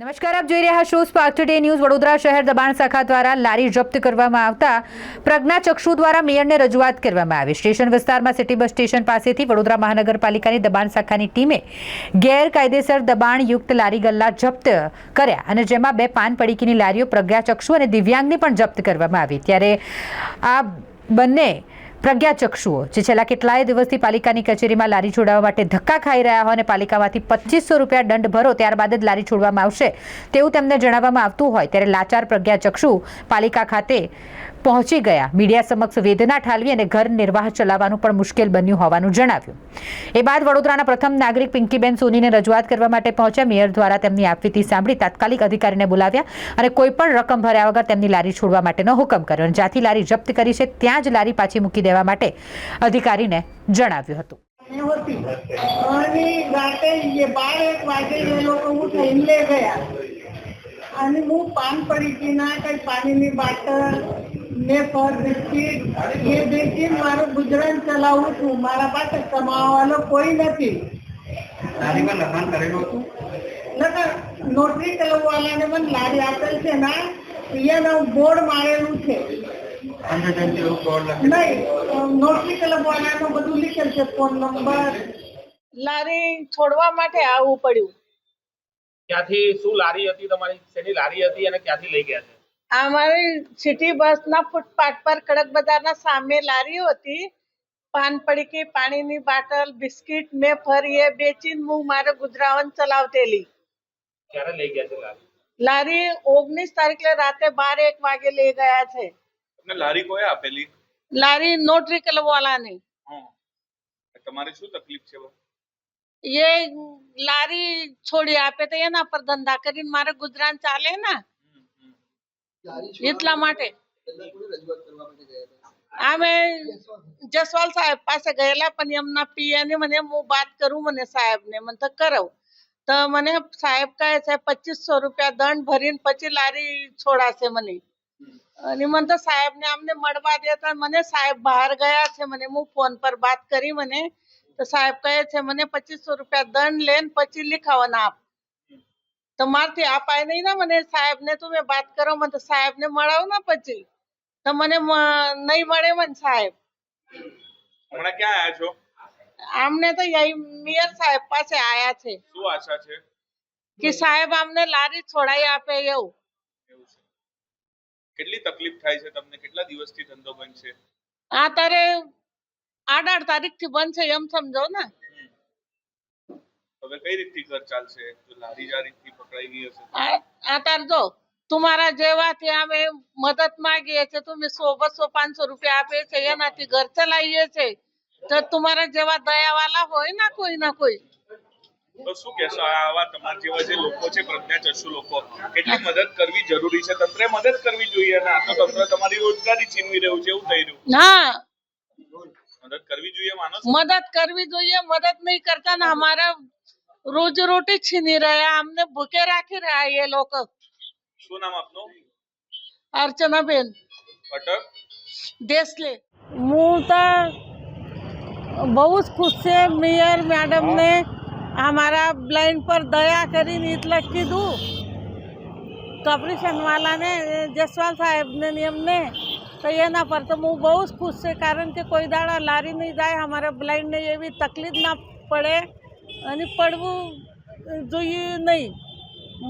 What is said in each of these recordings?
નમસ્કાર, આપ જોઈ રહ્યા છો સ્પાર્ક ટુડે ન્યૂઝ વડોદરા શહેર દબાણ શાખા દ્વારા લારી જપ્ત કરવામાં આવતા પ્રજ્ઞા ચક્ષુ દ્વારા મેયરને રજૂઆત કરવામાં આવી. સ્ટેશન વિસ્તારમાં સિટી બસ સ્ટેશન પાસેથી વડોદરા મહાનગરપાલિકાની દબાણ શાખાની ટીમે ગેરકાયદેસર દબાણયુક્ત લારી ગલ્લા જપ્ત કર્યા અને જેમાં બે પાન પડીકીની લારીઓ પ્રજ્ઞા ચક્ષુ અને દિવ્યાંગની પણ જપ્ત કરવામાં આવી. ત્યારે આ બંને પ્રજ્ઞાચક્ષુઓ, જે છેલ્લા કેટલાય દિવસથી પાલિકાની કચેરીમાં લારી છોડાવવા માટે ધક્કા ખાઈ રહ્યા હોય અને પાલિકામાંથી પચીસો રૂપિયા દંડ ભરો ત્યારબાદ જ લારી છોડવામાં આવશે તેવું તેમને જણાવવામાં આવતું હોય, ત્યારે લાચાર પ્રજ્ઞાચક્ષુ પાલિકા ખાતે પહોંચી ગયા. મીડિયા સમક્ષ વેદના ઠાલવી અને ઘર નિર્વાહ ચલાવવાનું પણ મુશ્કેલ બન્યું હોવાનું જણાવ્યું. એ બાદ વડોદરાના પ્રથમ નાગરિક પિંકીબેન સોનીને રજૂઆત કરવા માટે પહોંચ્યા. મેયર દ્વારા તેમની આપવીતી સાંભળી તાત્કાલિક અધિકારીને બોલાવ્યા અને કોઈ પણ રકમ ભર્યા વગર તેમની લારી છોડવા માટેનો હુકમ કર્યો અને જ્યાંથી લારી જપ્ત કરી છે, ત્યાં જ લારી પાછી મૂકી દેવા માટે અધિકારીને જણાવ્યું હતું. અને રાતે બાર એક વાગે એ લોકો ઉઠીને લઈ ગયા. અને હું પાન પડી ગઈ ના કઈ પાણીની બાટલ ને ફર બિસ્કીટ એ વેચીને મારું ગુજરાન ચલાવું છું. મારા પાસે કમાવાનો કોઈ નથી. લારીમાં લખાણ કરેલું હતું? નકર નોટરી કલમવાલાને મને લારી આપેલ છે ના એનું બોર્ડ મારેલું છે. નહીં નોટરી કલમવાલાનું બધું લીખેલ છે ફોન નંબર. લારી છોડવા માટે આવવું પડ્યું. ક્યાંથી શું લારી હતી તમારી? શેની લારી હતી અને ક્યાંથી લઈ ગયા છે? અમારી સિટી બસના ફૂટપાથ પર કડક બજારના સામે લારીઓ હતી. પાન પડીકી પાણીની બાટલ બિસ્કિટ મેં ફરી એ બેચીને હું મારે ગુજરાન ચલાવતેલી. ક્યારે લઈ ગયા છે લારી? લારી ઓગણીસ તારીખે રાતે બાર એક વાગે લઈ ગયા છે. લારી કોઈ આપેલી? લારી નોટરી કલવાલાની તમારે શું તકલીફ છે એ લારી છોડી આપે તો એના પર ધંધા કરીને મારે ગુજરાન ચાલે ને. એટલા માટે અમે જસવાલ સાહેબ. પાસે ગયેલા પણ એમના પિયાને મને હું વાત કરું મને સાહેબને મને તો કરાવ. તો મને સાહેબ કહે છે પચીસો રૂપિયા દંડ ભરીને પછી લારી છોડાશે મને. અને મને તો સાહેબ ને અમને મળવા દેતા મને સાહેબ બહાર ગયા છે મને હું ફોન પર વાત કરી મને. તો સાહેબ કહે છે મને પચીસો રૂપિયા દંડ લેન પછી લીખાવાના આપ. તો મારથી અપાય નહીં ને મને સાહેબ ને તમે વાત કરો મને તો સાહેબ ને મળાવો ને પછી. તો મને નહીં મળે મને સાહેબ. હમણાં ક્યાં આવ્યા છો? આમને તો મેયર સાહેબ પાસે આયા છે. શું આશા છે? કે સાહેબ આમને લારી છોડાઈ આપે એવું. કેટલી તકલીફ થાય છે તમને? કેટલા દિવસથી ધંધો બંધ છે? આ તારે આઠ આઠ તારીખથી બંધ છે એમ સમજો ને. હવે કઈ રીતથી ઘર ચાલશે? જો લારી જ આ રીતથી પકડાઈ ગઈ હશે આ તાર જો તમારા જેવાથી અમે મદદ માંગીએ છીએ તમે સો બસો પાંચસો રૂપિયા આપે છે એનાથી ઘર ચલાવીએ છે. તો તમારા જેવા દયાવાલા હોય ના કોઈ ના કોઈ? તો શું કહેશો? આવા તમારા જેવા જે લોકો છે પ્રજ્ઞાચક્ષુ લોકો કેટલી મદદ કરવી જરૂરી છે? તંત્રે મદદ કરવી જોઈએ અને આ તો તંત્ર તમારી રોજગારી છીનવી રહ્યું છે એવું થઈ રહ્યું. હા મદદ કરવી જોઈએ માનો મદદ કરવી જોઈએ મદદ નહીં કરતા ને અમારા રોજ રોટી છીની રહ્યા અમને ભૂકે રાખી રહ્યા એ લોકો. શું નામ આપનું? અર્ચનાબેન. અટક. દેસલે હું તો બહુ જ ખુશ છે મેયર મેડમને અમારા બ્લાઇન્ડ પર દયા કરીને એટલે કીધું. કપરેશનવાલાને જસવાલ સાહેબને ને એમને તો એના પર તો હું બહુ જ ખુશ છે કારણ કે કોઈ દાડા લારી નહીં જાય અમારા બ્લાઇન્ડને એવી તકલીફ ના પડે. અને પડવું જોઈએ નહીં.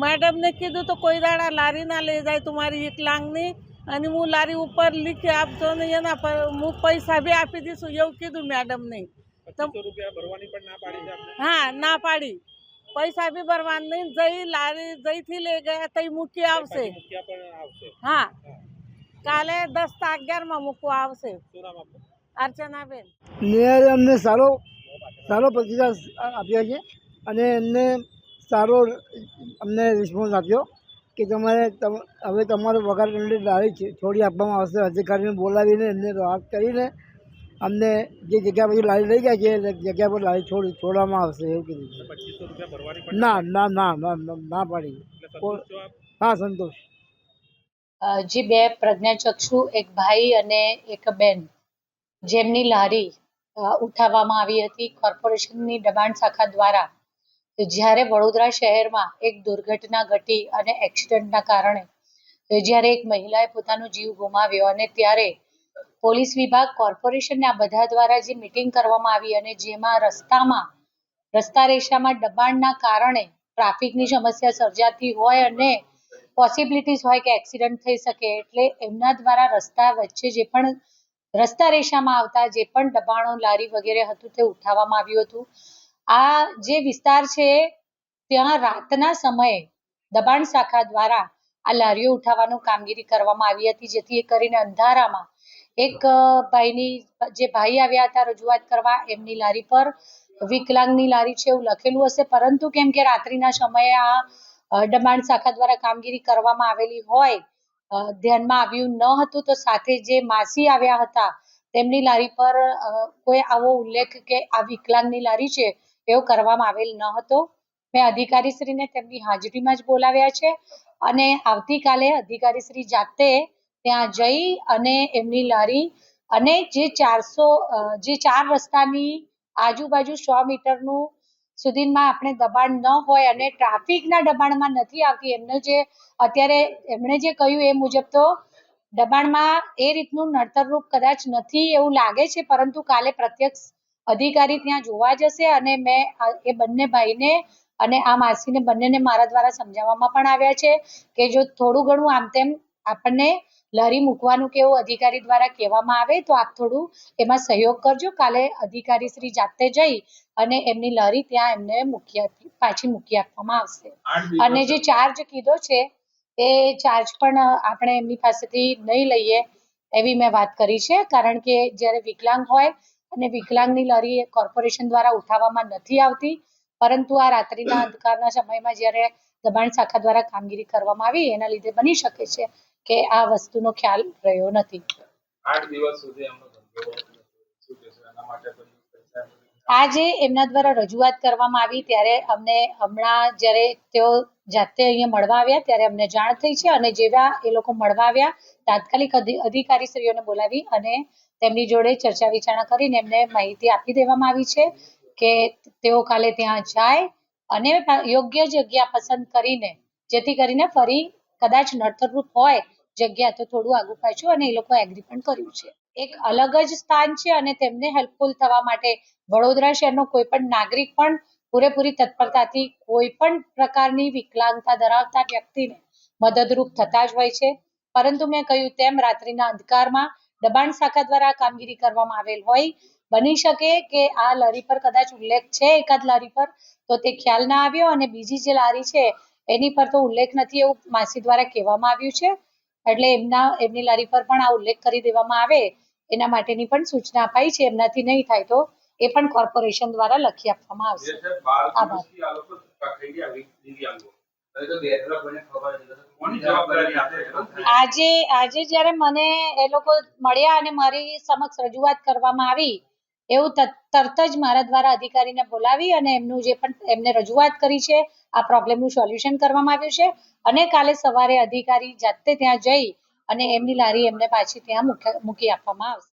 મેડમને કીધું તો કોઈ દાડા લારી ના લઈ જાય તમારી વિકલાંગની અને હું લારી ઉપર લીખી આપજો ને એના પર હું પૈસા બી આપી દઈશું એવું કીધું મેડમને. તો રૂપિયા ભરવાની પણ ના પાડી છે આપને? હા ના પાડી. પૈસા બી ભરવાનું નહીં જઈ લારી જઈથી લઈ ગયા તઈ મૂકી આવશે. મૂક્યા પણ આવશે. હા. કાલે દસથી અગિયારમાં મૂકવા આવશે. અર્ચનાબેન. મેયરે અમને સારો સારો પ્રતિસાદ આપ્યો છે અને એમને સારો અમને રિસ્પોન્સ આપ્યો કે તમારે તમ- હવે તમારો લારી છે- છોડી આપવામાં આવશે. અધિકારીને બોલાવીને એમને વાત કરીને અમને જે જગ્યા પછી લારી લઈ ગયા છે, એ જગ્યા પર લારી છોડી, છોડવામાં આવશે એવું કીધું ના ના ના ના ના પાડી. હા, સંતોષ. જે બે પ્રજ્ઞાચક્ષુ, એક ભાઈ અને એક બેન, જેમની લારી ઉઠાવવામાં આવી હતી. કોર્પોરેશનની દબાણ શાખા દ્વારા જ્યારે વડોદરા શહેરમાં એક દુર્ઘટના ઘટી અને એક્સિડન્ટના કારણે જ્યારે એક મહિલાએ પોતાનો જીવ ગુમાવ્યો અને ત્યારે પોલીસ વિભાગ, કોર્પોરેશનને આ બધા દ્વારા જે મિટિંગ કરવામાં આવી અને જેમાં રસ્તામાં, રસ્તા રેશામાં દબાણના કારણે ટ્રાફિકની સમસ્યા સર્જાતી હોય અને પોસિબિલિટીઝ હોય કે એક્સિડન્ટ થઈ શકે એટલે એમના દ્વારા રસ્તા વચ્ચે જે પણ રસ્તા રેશામાં આવતા જે પણ દબાણો, લારી વગેરે હતું તે ઉઠાવવામાં આવ્યું હતું. આ જે વિસ્તાર છે, ત્યાં રાતના સમયે દબાણ શાખા દ્વારા આ લારીઓ ઉઠાવવાનું કામગીરી કરવામાં આવી હતી, જેથી એ કરીને અંધારામાં એક ભાઈની, જે ભાઈ આવ્યા હતા રજૂઆત કરવા, એમની લારી પર વિકલાંગની લારી છે એવું લખેલું હશે. પરંતુ કેમ કે રાત્રિના સમયે આ દબાણ શાખા દ્વારા કામગીરી કરવામાં આવેલી હોય ધ્યાનમાં આવ્યું ન હતું તો સાથે જે માસી આવ્યા હતા, તેમની લારી પર કોઈ આવો ઉલ્લેખ કે આ વિકલાંગની લારી છે એવો કરવામાં આવેલ ન હતો. મેં અધિકારીશ્રીને તેમની હાજરીમાં જ બોલાવ્યા છે અને આવતીકાલે અધિકારીશ્રી જાતે ત્યાં જઈ અને એમની લારી અને જે ચારસો જે ચાર રસ્તાની આજુબાજુ સો મીટરનું સુધીમાં આપણે દબાણ ન હોય અને ટ્રાફિકના દબાણમાં નથી આવતી, એમને જે અત્યારે એમણે જે કહ્યું એ મુજબ તો દબાણમાં એ રીતનું નડતરરૂપ કદાચ નથી એવું લાગે છે, પરંતુ કાલે પ્રત્યક્ષ અધિકારી ત્યાં જોવા જશે અને મેં એ બંને ભાઈને અને આ માસીને બંનેને મારા દ્વારા સમજાવવામાં પણ આવ્યા છે કે જો થોડું ઘણું આમ તેમ આપણને લારી મૂકવાનું કે એવું અધિકારી દ્વારા કહેવામાં આવે તો આપ થોડું એમાં સહયોગ કરજો. કાલે અધિકારી શ્રી જાતે જઈ અને એમની લારી ત્યાં એમને મૂકી પાછી મૂકી આપવામાં આવશે. અને જે ચાર્જ કીધો છે એ ચાર્જ પણ આપણે એમની પાસેથી નહીં લઈએ એવી મેં વાત કરી છે. કારણ કે જ્યારે વિકલાંગ હોય અને વિકલાંગની લારી કોર્પોરેશન દ્વારા ઉઠાવવામાં નથી આવતી પરંતુ આ રાત્રિના અંધકારના સમયમાં જ્યારે દબાણ શાખા દ્વારા કામગીરી કરવામાં આવી એના લીધે બની શકે છે. કે આ વસ્તુનો ખ્યાલ રહ્યો નથી. આઠ દિવસ સુધી આજે એમના દ્વારા રજૂઆત કરવામાં આવી ત્યારે અમને હમણાં જ્યારે તેઓ જાતે અહીંયા મળવા આવ્યા ત્યારે અમને જાણ થઈ છે અને જેવા એ લોકો મળવા આવ્યા તાત્કાલિક અધિ- અધિકારીશ્રીઓને બોલાવી અને તેમની જોડે ચર્ચા વિચારણા કરીને એમને માહિતી આપી દેવામાં આવી છે કે તેઓ કાલે ત્યાં જાય અને યોગ્ય જગ્યા પસંદ કરીને જેથી કરીને ફરી કદાચ નડતરરૂપ હોય જગ્યા તો થોડું આગુ પાછું અને એ લોકો એગ્રી પણ કર્યું છે. એક અલગ જ સ્થાન છે અને તેમને હેલ્પફુલ થવા માટે વડોદરા શહેરનો કોઈ પણ નાગરિક પણ પૂરેપૂરી તત્પરતાથી કોઈ પણ પ્રકારની વિકલાંગતા ધરાવતા વ્યક્તિને મદદરૂપ થતા જ હોય છે. પરંતુ મેં કહ્યું તેમ રાત્રિના અંધકારમાં દબાણ શાખા દ્વારા કામગીરી કરવામાં આવેલ હોય, બની શકે કે આ લારી પર કદાચ ઉલ્લેખ છે એકાદ લારી પર, તો તે ખ્યાલ ના આવ્યો અને બીજી જે લારી છે એની પર તો ઉલ્લેખ નથી એવું માસી દ્વારા કહેવામાં આવ્યું છે. એટલે એમના એમની લારી પર પણ આ ઉલ્લેખ કરી દેવામાં આવે એના માટેની પણ સૂચના અપાઈ છે એમનાથી નહીં થાય તો એ પણ કોર્પોરેશન દ્વારા લખી આપવામાં આવશે. આભાર. આજે આજે જ્યારે મને એ લોકો મળ્યા અને મારી સમક્ષ રજૂઆત કરવામાં આવી એવું તરત જ મારા દ્વારા અધિકારીને બોલાવી અને એમનું જે પણ, એમને રજૂઆત કરી છે, આ પ્રોબ્લેમનું સોલ્યુશન કરવામાં આવ્યું છે. અને કાલે સવારે અધિકારી જાતે ત્યાં જઈ અને એમની લારી એમને પાછી ત્યાં મૂક- આપવામાં આવશે.